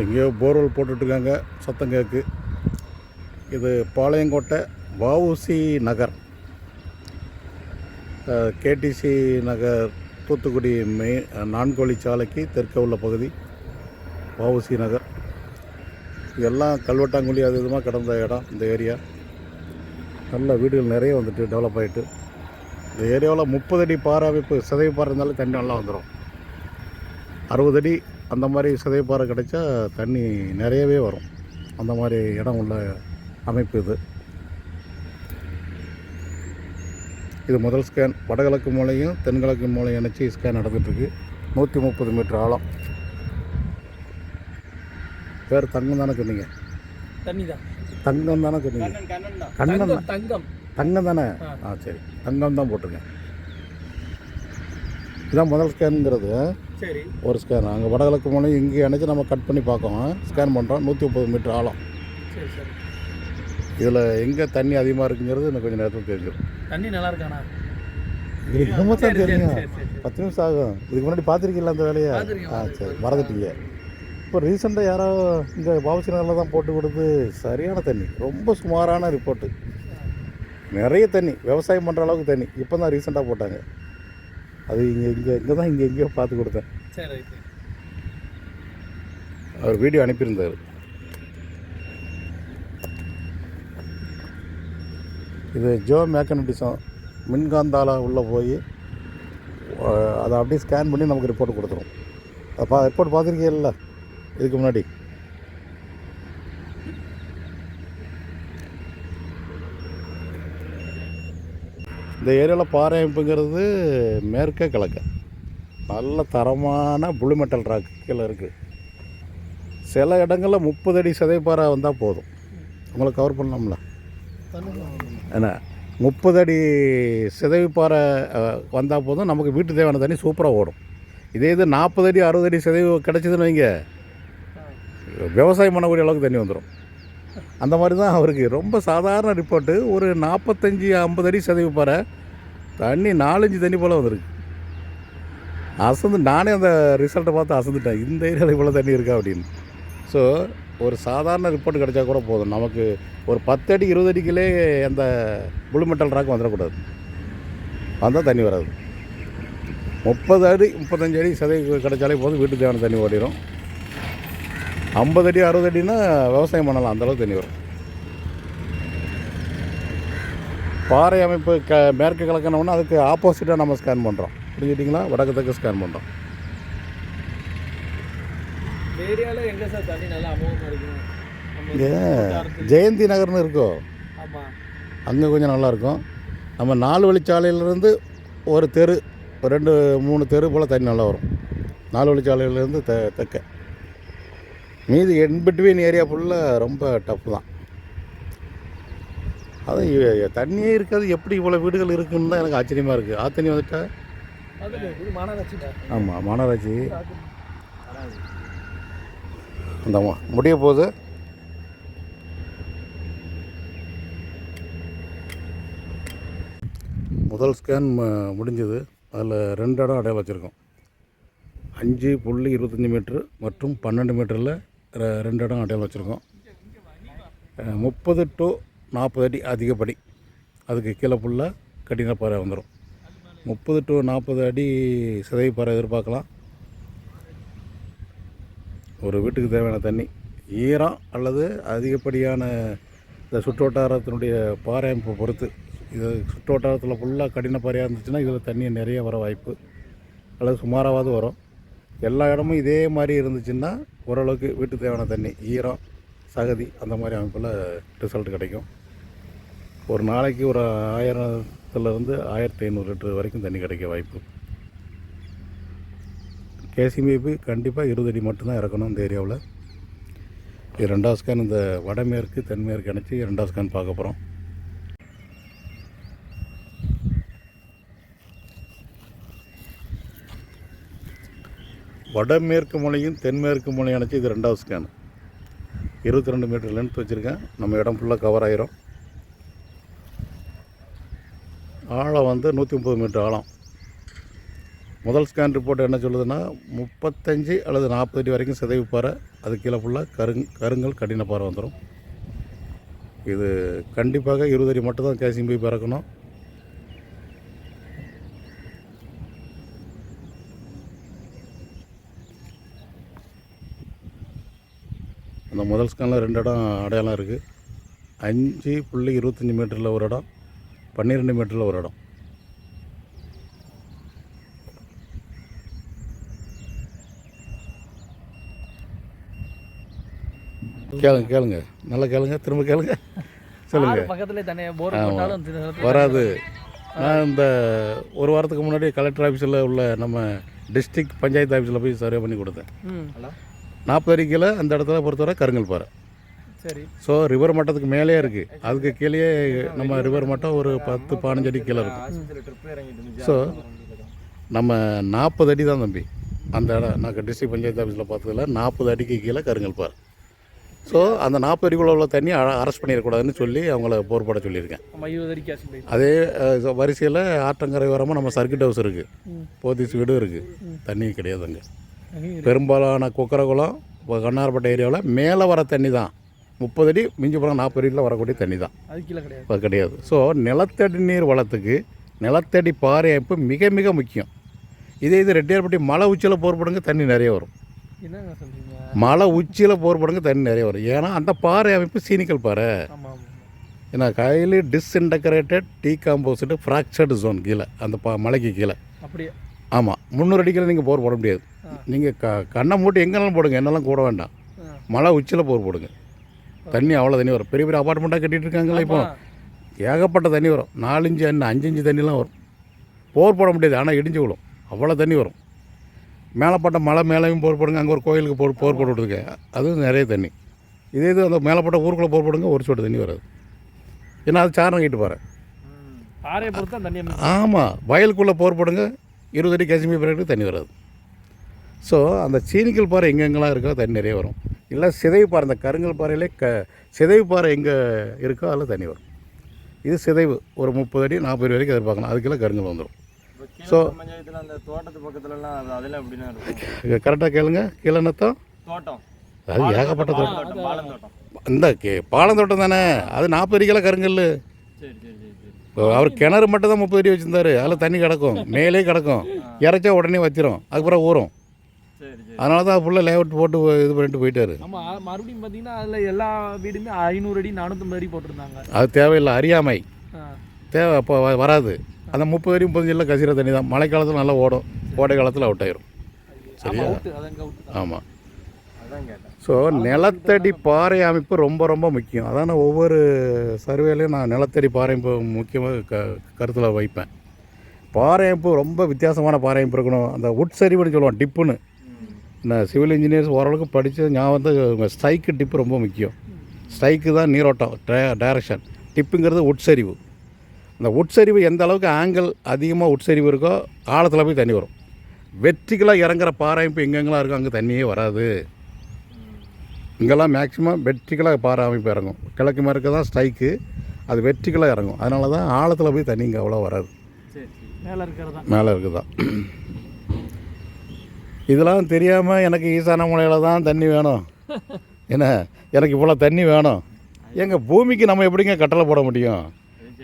எங்கேயோ போர்வெல் போட்டுட்ருக்காங்க சத்தம் கேக்கு. இது பாளையங்கோட்டை வஉசி நகர். கேடிசி நகர் தூத்துக்குடி மெயின் நான்கோழி சாலைக்கு தெற்க உள்ள பகுதி வஉசி நகர். இதெல்லாம் கல்வெட்டாங்குழி அது இதுமாக கிடந்த இடம் இந்த ஏரியா. நல்ல வீடுகள் நிறைய வந்துட்டு டெவலப் ஆகிட்டு இந்த ஏரியாவில் முப்பது அடி பாறை அமைப்பு சிதைவு பாறை இருந்தாலும் தண்ணி நல்லா வந்துடும் அறுபது அடி அந்த மாதிரி சிதைவு பாறை கிடைச்சா தண்ணி நிறையவே வரும். அந்த மாதிரி இடம் உள்ள அமைப்பு இது. இது முதல் ஸ்கேன் வடகிழக்கு மூலையும் தென்கிழக்கு மூலையும் இணைச்சி ஸ்கேன் நடந்துகிட்ருக்கு நூற்றி முப்பது மீட்டர் ஆழம். பேர் தங்கம் தானே சொன்னீங்க? தண்ணி தான் தங்கம் தானே சொன்னீங்க? கண்ணன் தங்கம் தான். தங்கம். தங்கம் தானே? ஆ. ஆ சரி. தங்கம் தான் போட்டிருக்கேன். இதான் முதல் ஸ்கேனுங்கிறது சரி. ஒரு ஸ்கேன் அங்கே வடகிழக்கு மூலை இங்கே இணைச்சி நம்ம கட் பண்ணி பார்க்கோம். ஸ்கேன் பண்ணுறோம் நூற்றி முப்பது மீட்டர் ஆழம். சரி சரி. இதில் எங்கே தண்ணி அதிகமாக இருக்குங்கிறது எனக்கு கொஞ்சம் நேரத்தில் தெரிஞ்சிடும் தண்ணி நல்லா இதுக்கு தான் சரி, தெரியும். பத்து நிமிஷம் ஆகும். இதுக்கு முன்னாடி பார்த்துருக்கீங்களா அந்த வேலையை? ஆ. சரி மறந்துட்டீங்க. இப்போ ரீசெண்டாக யாரோ இங்கே பாபுசி நகரில் தான் போட்டு கொடுத்து சரியான தண்ணி. ரொம்ப சுமாரான ரிப்போர்ட்டு நிறைய தண்ணி. விவசாயம் பண்ணுற அளவுக்கு தண்ணி. இப்போ தான் ரீசெண்டாக போட்டாங்க. அது இங்கே இங்கே இங்கே தான் இங்கே எங்கேயோ பார்த்து கொடுத்தேன். அவர் வீடியோ அனுப்பியிருந்தார். இது ஜோ மேக்கனடிசம் மின்காந்தால உள்ளே போய் அதை அப்படியே ஸ்கேன் பண்ணி நமக்கு ரிப்போர்ட் கொடுத்துரும். அதை பா ரிப்போர்ட் பார்த்துருக்கீங்கல்ல இதுக்கு முன்னாடி? இந்த ஏரியாவில் பாறை அமைப்புங்கிறது மேற்க கிழக்க. நல்ல தரமான புளு மெட்டல் கீழே இருக்குது சில இடங்களில் முப்பது அடி சதைப்பாறை வந்தால் போதும். உங்களை கவர் பண்ணலாம்ல? என்ன? முப்பது அடி சிதைவுப்பாறை வந்தால் போதும். நமக்கு வீட்டு தேவையான தண்ணி சூப்பராக ஓடும். இதே இது நாற்பது அடி அறுபது அடி சிதைவு கிடச்சிதுன்னு வைங்க. விவசாயம் பண்ணக்கூடிய அளவுக்கு தண்ணி வந்துடும் அந்த மாதிரி தான் அவருக்கு. ரொம்ப சாதாரண ரிப்போர்ட்டு ஒரு நாற்பத்தஞ்சி ஐம்பது அடி சிதைவு பாறை. தண்ணி நாலஞ்சு தண்ணி போல் வந்திருக்கு. அசந்து நானே அந்த ரிசல்ட்டை பார்த்து அசந்துட்டேன். இந்த ஏரியாவில் இவ்வளோ தண்ணி இருக்கா அப்படின்னு. ஸோ ஒரு சாதாரண ரிப்போர்ட் கிடைச்சா கூட போதும். நமக்கு ஒரு பத்து அடி இருபது அடிக்கிலே அந்த புளு மெட்டல் ராக் வந்துடக்கூடாது. வந்தால் தண்ணி வராது. முப்பது அடி முப்பத்தஞ்சு அடி சதவீதம் கிடைச்சாலே போதும். வீட்டுக்கு தேவையான தண்ணி ஓடிடும் ஐம்பது அடி அறுபது அடினா விவசாயம் பண்ணலாம். அந்தளவுக்கு தண்ணி வரும். பாறை அமைப்பு க மேற்கு கிழக்கணுன்னா அதுக்கு ஆப்போசிட்டாக நம்ம ஸ்கேன் பண்ணுறோம் புரிஞ்சுட்டிங்களா வடக்கு தெற்கு ஸ்கேன் பண்ணுறோம் ஜெயந்தி நகர்னு இருக்கோ? அங்கே கொஞ்சம் நல்லாயிருக்கும் நம்ம நாலு வழிச்சாலையிலேருந்து ஒரு தெரு ரெண்டு மூணு தெரு போல் தண்ணி நல்லா வரும். நாலு வழிச்சாலையிலேருந்து தெ தெற்க. மீதி இன்பிட்வீன் ஏரியா ஃபுல்லாக ரொம்ப டஃப் தான். அது தண்ணியே இருக்காது. எப்படி இவ்வளோ வீடுகள் இருக்குன்னு தான் எனக்கு ஆச்சரியமாக இருக்குது ஆத்தண்ணி வந்துட்டா? ஆமாம் மாநகராட்சி. அந்த முடிய போகுது. முதல் ஸ்கேன் முடிஞ்சது. அதில் ரெண்டு இடம் அடையாளம் வச்சுருக்கோம். அஞ்சு புள்ளி இருபத்தஞ்சி மீட்ரு மற்றும் பன்னெண்டு மீட்டரில் ரெண்டு இடம் அடையாளம் வச்சுருக்கோம். முப்பது டு நாற்பது அடி அதிகப்படி. அதுக்கு கீழே ஃபுல்லாக கடினப்பாறை வந்துடும் முப்பது டு நாற்பது அடி சிதைப்பாறை எதிர்பார்க்கலாம். ஒரு வீட்டுக்கு தேவையான தண்ணி ஈரம் அல்லது அதிகப்படியான இந்த சுற்றுவட்டாரத்தினுடைய பாறை அமைப்பை பொறுத்து இது சுற்றுவட்டாரத்தில் ஃபுல்லாக கடினப்பாறையாக இருந்துச்சுன்னா இதில் தண்ணி நிறைய வர வாய்ப்பு அல்லது சுமாராவது வரும். எல்லா இடமும் இதே மாதிரி இருந்துச்சுன்னா ஓரளவுக்கு வீட்டு தேவையான தண்ணி ஈரம் சகதி அந்த மாதிரி அமைப்பில் ரிசல்ட் கிடைக்கும். ஒரு நாளைக்கு ஒரு ஆயிரத்துலேருந்து ஆயிரத்தி ஐநூறு லிட்டர் வரைக்கும் தண்ணி கிடைக்க வாய்ப்பு. கேசிமிபி கண்டிப்பாக இருபது அடி மட்டும்தான் இறக்கணும் இந்த ஏரியாவில். இது ரெண்டாவது ஸ்கேன் இந்த வடமேற்கு தென்மேற்கு இணைச்சி ரெண்டாவது ஸ்கேன் பார்க்க போகிறோம் வடமேற்கு மூலையும் தென்மேற்கு மூலையும் அணைச்சி இது ரெண்டாவது ஸ்கேன் இருபத்தி ரெண்டு மீட்டர் லென்த் வச்சுருக்கேன். நம்ம இடம் ஃபுல்லாக கவர் ஆயிரும். ஆழம் வந்து நூற்றி முப்பது மீட்டர் ஆழம். முதல் ஸ்கேன் ரிப்போர்ட் என்ன சொல்லுதுன்னா முப்பத்தஞ்சு அல்லது நாற்பது அடி வரைக்கும் சிதைவு பாறை. அது கீழே ஃபுல்லாக கருங் கருங்கல் கடின பாறை வந்துடும் இது கண்டிப்பாக இருபது அடி மட்டும் தான் கேசிங் போய் பிறக்கணும். அந்த முதல் ஸ்கேனில் ரெண்டு இடம் அடையாளம் இருக்குது. அஞ்சு புள்ளி இருபத்தஞ்சி மீட்டரில் ஒரு இடம் பன்னிரெண்டு மீட்டரில் ஒரு இடம். கேளுங்க கேளுங்க. நல்லா கேளுங்க திரும்ப கேளுங்க. சொல்லுங்க. பக்கத்துல போர் போட்டாலும் வராது. நான் இந்த ஒரு வாரத்துக்கு முன்னாடி கலெக்டர் ஆஃபீஸில் உள்ள நம்ம டிஸ்ட்ரிக்ட் பஞ்சாயத்து ஆஃபீஸில் போய் சர்வே பண்ணி கொடுத்தேன். நாற்பது அடி கீழே அந்த இடத்துல பொறுத்தவரை கருங்கல் பாறை. சரி. ஸோ ரிவர் மட்டத்துக்கு மேலேயே இருக்குது அதுக்கு கீழேயே நம்ம ரிவர் மட்டம் ஒரு பத்து பதினஞ்சு அடி கீழே இருக்கும் ஸோ நம்ம நாற்பது அடி தான் தம்பி. அந்த இடம் நான் டிஸ்ட்ரிக்ட் பஞ்சாயத்து ஆஃபீஸில் பார்த்ததில் நாற்பது அடிக்கு கீழே கருங்கல் பாறை. ஸோ அந்த நாற்பது அடிக்குள்ள உள்ள தண்ணி அரெஸ்ட் பண்ணிடக்கூடாதுன்னு சொல்லி அவங்கள போர் போட சொல்லியிருக்கேன் அதே வரிசையில் ஆற்றங்கரை ஓரமாக நம்ம சர்க்கிட் ஹவுஸ் இருக்குது. போத்தீஸ் வீடும் இருக்குது தண்ணி கிடையாது அங்கே. பெரும்பாலான குக்கரகுளம் கண்ணார்பட்ட ஏரியாவில் மேலே வர தண்ணி தான். முப்பது அடி மிஞ்சி போனால் நாற்பது அடியில் வரக்கூடிய தண்ணி தான். அது கிடையாது. ஸோ நிலத்தடி நீர் வளத்துக்கு நிலத்தடி பாறை அமைப்பு மிக மிக முக்கியம். இதே இது ரெட்டியார்பட்டி மலை உச்சியில் போர் போடுங்க தண்ணி நிறைய வரும். மலை உச்சியில் போர் போடுங்க தண்ணி நிறைய வரும். ஏன்னா அந்த பாறை அமைப்பு சீனிக்கல் பாறை. ஏன்னா கையில் disintegrated decomposed fractured zone கீழே அந்த பா மலைக்கு கீழே. அப்படியே. ஆமாம் முந்நூறு அடிக்கில் நீங்கள் போர் போட முடியாது. நீங்கள் க கண்ணை மூட்டி எங்கேனாலும் போடுங்க என்னெல்லாம் கூட வேண்டாம். மலை உச்சியில் போர் போடுங்க. தண்ணி அவ்வளோ தண்ணி வரும். பெரிய பெரிய அப்பார்ட்மெண்ட்டாக கட்டிகிட்டு இருக்காங்களே இப்போ. ஏகப்பட்ட தண்ணி வரும். நாலஞ்சு அஞ்சு அஞ்சு அஞ்சு தண்ணிலாம் வரும். போர் போட முடியாது ஆனால் இடிஞ்சு விடும் அவ்வளோ தண்ணி வரும். மேலப்பட்ட மலை மேலேயும் போர் போடுங்க அங்கே ஒரு கோயிலுக்கு போர் போர் போட்டு விட்டுருங்க அதுவும் நிறைய தண்ணி. இதே இது அந்த மேலப்பட்ட ஊருக்குள்ளே போர் போடுங்க ஒரு சொட்டு தண்ணி வராது. ஏன்னா அது சாரணம் கிட்டு பாரு. ஆமாம் வயலுக்குள்ளே போர் போடுங்க இருபது அடி காஷ்மீர் பிறகு தண்ணி வராது. ஸோ அந்த சீனிக்கல் பாறை எங்கெங்கெல்லாம் இருக்கோ தண்ணி நிறைய வரும். இல்லை சிதைவு பாறை இந்த கருங்கல் பாறையிலே க சிதைவு பாறை எங்கே இருக்கோ அதில் தண்ணி வரும். இது சிதைவு. ஒரு முப்பது அடி நாற்பது அடி வரைக்கும் எதிர்பார்க்கலாம். அதுக்கெல்லாம் கருங்கல் வந்துடும் ஸோ அந்த தோட்டத்து பக்கத்துலலாம் இருக்கும்? கரெக்டாக கேளுங்க. கீழே நத்தம் தோட்டம். அது ஏகப்பட்ட தோட்டம். இந்த கே பாலந்தோட்டம் தானே. அது நாற்பது அடிக்கெல்லாம் கருங்கல் சரி சரி. அவர் கிணறு மட்டும் தான் முப்பது அடி வச்சுருந்தாரு. அதில் தண்ணி கிடக்கும். மேலே கிடக்கும். இறைச்சா உடனே வச்சிரும். அதுக்கப்புறம் ஊறும். சரி சரி. அதனால தான் ஃபுல்லாக லேஅவுட் போட்டு இது பண்ணிட்டு போயிட்டாரு. ஆமா மறுபடியும் பாத்தீங்கன்னா அதுல எல்லா வீடுமே ஐநூறு அடி நானூத்தம்பது அடி போட்டிருந்தாங்க. அது தேவையில்லை. அறியாமை. தேவை அப்போ வ- வராது. அந்த முப்பது அடி முப்பது இல்லை கசிற தண்ணி தான். மழை காலத்தில் நல்லா ஓடும். கோடை காலத்தில் அவுட் ஆயிரும். ஆமா சரியா? ஆமாம் அதான் கேட்டேன் ஸோ நிலத்தடி பாறை அமைப்பு ரொம்ப ரொம்ப முக்கியம். அதான் நான் ஒவ்வொரு சர்வேலையும் நான் நிலத்தடி பாறை முக்கியமாக க கருத்தில் வைப்பேன். பாறை அமைப்பு ரொம்ப வித்தியாசமான பாறை அமைப்பு இருக்கணும். அந்த உட்சரிவுன்னு சொல்லுவோம் டிப்புன்னு. நான் சிவில் இன்ஜினியர்ஸ் ஓரளவுக்கு படித்த ஞாபகம் வந்து ஸ்ட்ரைக்கு டிப்பு ரொம்ப முக்கியம். ஸ்ட்ரைக்கு தான் நீரோட்டம் டைரக்ஷன் டிப்புங்கிறது உட்சரிவு அந்த உட்சரிவு எந்த அளவுக்கு ஆங்கிள் அதிகமாக உட்சரிவு இருக்கோ ஆழத்தில் போய் தண்ணி வரும். வெற்றிகளாக இறங்குற பாறை அமைப்பு எங்கெங்கெல்லாம் இருக்கோ அங்கே தண்ணியே வராது. இங்கெல்லாம் மேக்ஸிமம் வெற்றிகளாக பாறை அமைப்பு இறங்கும். கிழக்கு மேற்கு தான் ஸ்ட்ரைக்கு அது வெற்றிகளாக இறங்கும். அதனால தான் ஆழத்தில் போய் தண்ணி இங்கே அவ்வளோ வராது. மேல இருக்கிறதா மேலே இருக்குதான் இதெல்லாம் தெரியாமல் எனக்கு ஈசான மூலையில் தான் தண்ணி வேணும். என்ன? எனக்கு இவ்வளோ தண்ணி வேணும். எங்கள் பூமிக்கு நம்ம எப்படிங்க கட்டளை போட முடியும்?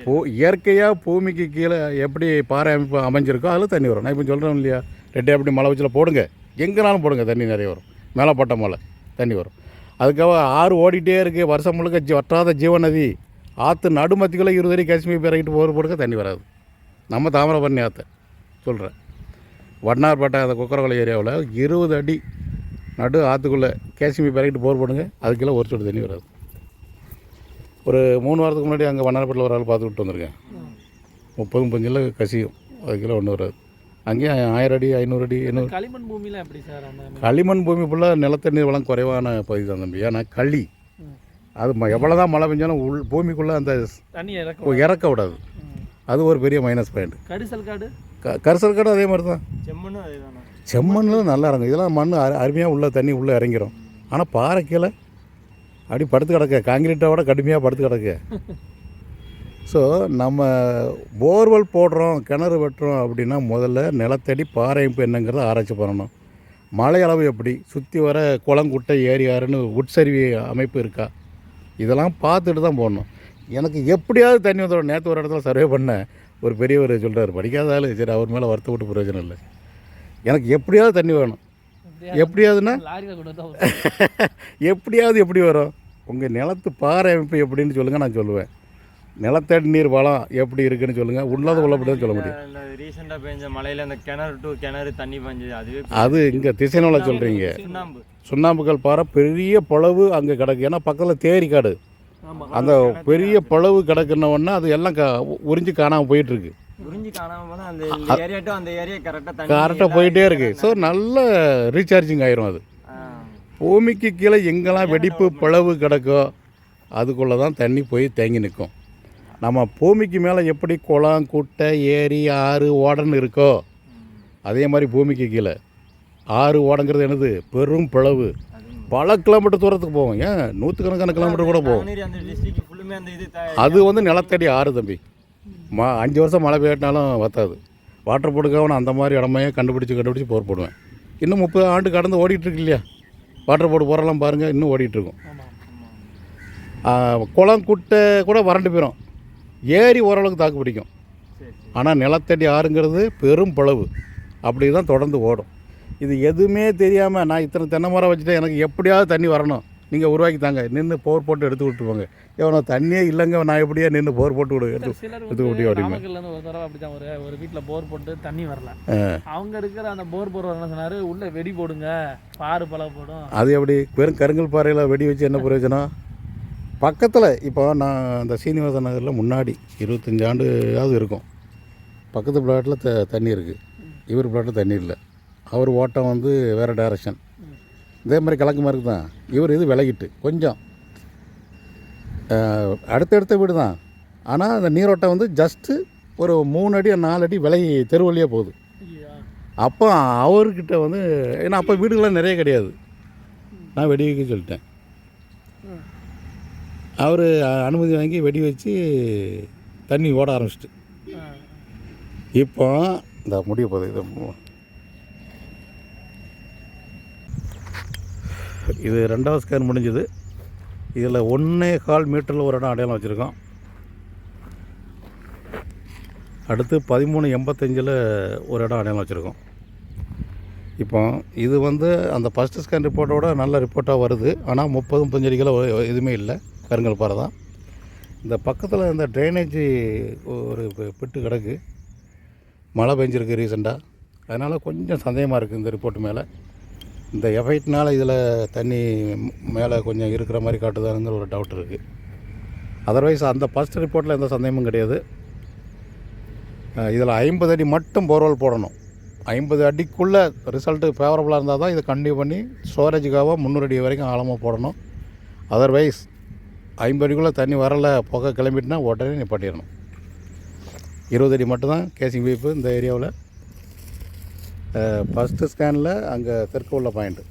பூ இயற்கையாக பூமிக்கு கீழே எப்படி பாறை அமைப்பு அமைஞ்சிருக்கோ அதில் தண்ணி வரும். நான் இப்போ சொல்கிறேன் இல்லையா? ரெட்டே அப்படி மலை வச்சில் போடுங்க. எங்கேனாலும் போடுங்க தண்ணி நிறைய வரும். மேலே பட்ட மலை தண்ணி வரும். அதுக்காக ஆறு ஓடிட்டே இருக்குது வருஷம் முழுக்க ஜி- வற்றாத ஜீவநதி. ஆற்று நடுமத்திக்குள்ளே இருபது அடி காஷ்மீர் பிறகிட்டு போர் போடுக்க தண்ணி வராது. நம்ம தாமிரபரணி ஆற்றை சொல்கிறேன் வண்ணார்பேட்டை அந்த குக்கரகுளம் ஏரியாவில் இருபது அடி நடு ஆற்றுக்குள்ளே காஷ்மீர் பிறகிட்டு போர் போடுங்க. அதுக்கெல்லாம் ஒரு சொட்டு தண்ணி வராது. ஒரு மூணு வாரத்துக்கு முன்னாடி அங்கே வண்ணார்பேட்டில் ஒரு ஆள் பார்த்து விட்டு வந்திருக்கேன். முப்பது முப்பஞ்சில் கசியும். அதுக்கெல்லாம் ஒன்றும் வராது. அங்கேயும் ஆயிரம் அடி ஐநூறு அடி எண்ணூறு. களிமண் பூமியில எப்படி சார் அந்த களிமண் பூமி ஃபுல்லாக நிலத்தண்ணீர் வளம் குறைவான பகுதி தான் தம்பி. ஏன்னா களி. அது ம- எவ்வளோ தான் மழை பெஞ்சாலும் உள் பூமிக்குள்ளே அந்த தண்ணி இறக்க விடாது. அது ஒரு பெரிய மைனஸ் பாயிண்ட் கரிசல் காடு க கரிசல் கடை அதே மாதிரி தான். செம்மண்ணும் அதே தானே செம்மண்ணில் நல்லா இறங்கும் இதெல்லாம் மண் அரு அருமையாக உள்ள தண்ணி உள்ளே இறங்கிரும். ஆனால் பாறை கீழே அப்படி படுத்து கிடக்க. காங்கிரீட்டை விட கடுமையாக படுத்து கிடக்கு. ஸோ நம்ம போர்வெல் போடுறோம் கிணறு வெட்டுறோம் அப்படின்னா முதல்ல நிலத்தடி பாறை அமைப்பு என்னங்கிறத ஆராய்ச்சி பண்ணணும். மழை அளவு எப்படி? சுற்றி வர குளம் குட்டை ஏரி ஆறுன்னு உட்சரிவி அமைப்பு இருக்கா? இதெல்லாம் பார்த்துட்டு தான் போடணும். எனக்கு எப்படியாவது தண்ணி வந்துடும். நேற்று ஒரு இடத்துல சர்வே பண்ணேன். ஒரு பெரியவர் சொல்கிறார் படிக்காத ஆளு. சரி அவர் மேலே வருத்தப்பட்டு பிரயோஜனம் இல்லை. எனக்கு எப்படியாவது தண்ணி வேணும். எப்படியாவதுன்னா? வந்தா எப்படியாவது எப்படி வரும்? உங்கள் நிலத்து பாறை அமைப்பு எப்படின்னு சொல்லுங்கள் நான் சொல்லுவேன். நிலத்தடி நீர் வளம் எப்படி இருக்குன்னு சொல்லுங்கள் உள்ளது உள்ளபடி தான் சொல்ல முடியும். ரீசெண்டாக பெஞ்ச மழையில இந்த கிணறு டு கிணறு தண்ணி பாஞ்சது. அதுவே அது இங்கே திசைநோல சொல்கிறீங்க சுண்ணாம்பு. சுண்ணாம்புக்கல் பாறை பெரிய பளவு அங்கே கிடக்கு. ஏன்னா பக்கத்தில் தேரி காடு. அந்த பெரிய பளவு கிடக்குன உடனே அது எல்லாம் க உறிஞ்சி காணாமல் போயிட்டுருக்கு. அந்த அந்த கரெக்டாக போயிட்டே இருக்குது ஸோ நல்ல ரீசார்ஜிங் ஆயிரும் அது. பூமிக்கு கீழே எங்கெல்லாம் வெடிப்பு பிளவு கிடக்கோ அதுக்குள்ளே தான் தண்ணி போய் தேங்கி நிற்கும் நம்ம பூமிக்கு மேலே எப்படி குளம் குட்டை ஏரி ஆறு ஓடன்னு இருக்கோ அதே மாதிரி பூமிக்கு கீழே. ஆறு ஓடங்கிறது என்னது? பெரும் பிளவு. பல கிலோமீட்டர் தூரத்துக்கு போகும் ஏன்? நூற்றுக்கணக்கான கிலோமீட்டர் கூட த- அது வந்து நிலத்தடி ஆறு தம்பி. மா அஞ்சு வருஷம் மழை பெய்யிட்டாலும் வத்தாது. வாட்டர் போர்டுக்காக அந்த மாதிரி இடமையே கண்டுபிடிச்சி கண்டுபிடிச்சி போர் போடுவேன். இன்னும் முப்பது ஆண்டு கடந்து ஓடிட்டு இருக்கு இல்லையா? வாட்டர் போர்டு போகிறலாம் பாருங்கள் இன்னும் ஓடிட்டு இருக்கும். ஆமா ஆ, குளம் குட்டை கூட வறண்டு போயிடும் ஏரி ஓரளவுக்கு தாக்கு பிடிக்கும். ஆனால் நிலத்தடி ஆறுங்கிறது பெரும் பிளவு. அப்படி தான் தொடர்ந்து ஓடும். இது எதுவுமே தெரியாமல் நான் இத்தனை தென்னை மரம் வச்சுட்டேன் எனக்கு எப்படியாவது தண்ணி வரணும். நீங்கள் உருவாக்கி தாங்க. நின்று போர் போட்டு எடுத்து விட்டுருவாங்க எவனோ தண்ணியே இல்லைங்க நான் எப்படியா நின்று போர் போட்டு விடு எடுத்து எடுத்து விட்டு இருந்து ஒரு தடவை அப்படிதான் ஒரு ஒரு வீட்டில் போர் போட்டு தண்ணி வரல. அவங்க இருக்கிற அந்த போர் போடுறவர் என்ன சொன்னாரு? உள்ள வெடி போடுங்க பாரு பல போடும். அது எப்படி? வெறும் கருங்கல் பாறையில் வெடி வச்சு என்ன பிரயோஜனம்? பக்கத்தில் இப்போ நான் அந்த சீனிவாச நகரில் முன்னாடி இருபத்தஞ்சி ஆண்டுயாவது இருக்கும். பக்கத்து பிளாட்டில் த தண்ணி இருக்குது இவர் பிளாட்டில் தண்ணி இல்லை. அவர் ஓட்டம் வந்து வேறு டைரக்ஷன் இதே மாதிரி கிழக்கு மாதிரி தான். இவர் இது விலகிட்டு கொஞ்சம். அடுத்தடுத்த வீடு தான். ஆனால் அந்த நீரோட்டம் வந்து ஜஸ்ட்டு ஒரு மூணு அடி நாலு அடி விலகி தெரு வழியாக போகுது. அப்போ அவர்கிட்ட வந்து ஏன்னா அப்போ வீடுகள்லாம் நிறைய கிடையாது. நான் வெடிக்க சொல்லிட்டேன். அவர் அனுமதி வாங்கி வெடி வச்சு தண்ணி ஓட ஆரம்பிச்சிட்டு. இப்போ இந்த முடிய போகுது இது இது ரெண்டாவது ஸ்கேன் முடிஞ்சது. இதில் ஒன்றே கால் மீட்டரில் ஒரு இடம் அடையாளம் வச்சுருக்கோம். அடுத்து பதிமூணு எண்பத்தஞ்சில் ஒரு இடம் அடையாளம் வச்சுருக்கோம். இப்போ இது வந்து அந்த ஃபஸ்ட்டு ஸ்கேன் ரிப்போர்ட்டோட நல்ல ரிப்போர்ட்டாக வருது. ஆனால் முப்பது முப்பத்தஞ்சு எதுவுமே இல்லை. கருங்கல் பாறை தான். இந்த பக்கத்தில் இந்த ட்ரைனேஜ் ஒரு பிட்டு கிடக்கு. மழை பெஞ்சிருக்கு ரீசெண்டாக அதனால் கொஞ்சம் சந்தேகமாக இருக்குது இந்த ரிப்போர்ட் மேலே. இந்த எஃபெக்ட்னால் இதில் தண்ணி மேலே கொஞ்சம் இருக்கிற மாதிரி காட்டுதானுங்கிற ஒரு டவுட் இருக்குது அதர்வைஸ் அந்த ஃபஸ்ட் ரிப்போர்ட்டில் எந்த சந்தேகமும் கிடையாது. இதில் ஐம்பது அடி மட்டும் போர்வெல் போடணும். ஐம்பது அடிக்குள்ளே ரிசல்ட்டு ஃபேவரபுளாக இருந்தால் தான் இதை கண்டினியூ பண்ணி ஸ்டோரேஜுக்காக முந்நூறு அடி வரைக்கும் ஆழமாக போடணும். அதர்வைஸ் ஐம்பது அடிக்குள்ளே தண்ணி வரலை புகை கிளம்பிட்டுனா உடனே நிப்பாட்டிடணும் இருபது அடி மட்டும்தான் கேசிங் பைப்பு இந்த ஏரியாவில் ஃபஸ்ட்டு ஸ்கேனில் அங்கே தெற்கு உள்ள பாயிண்ட்டு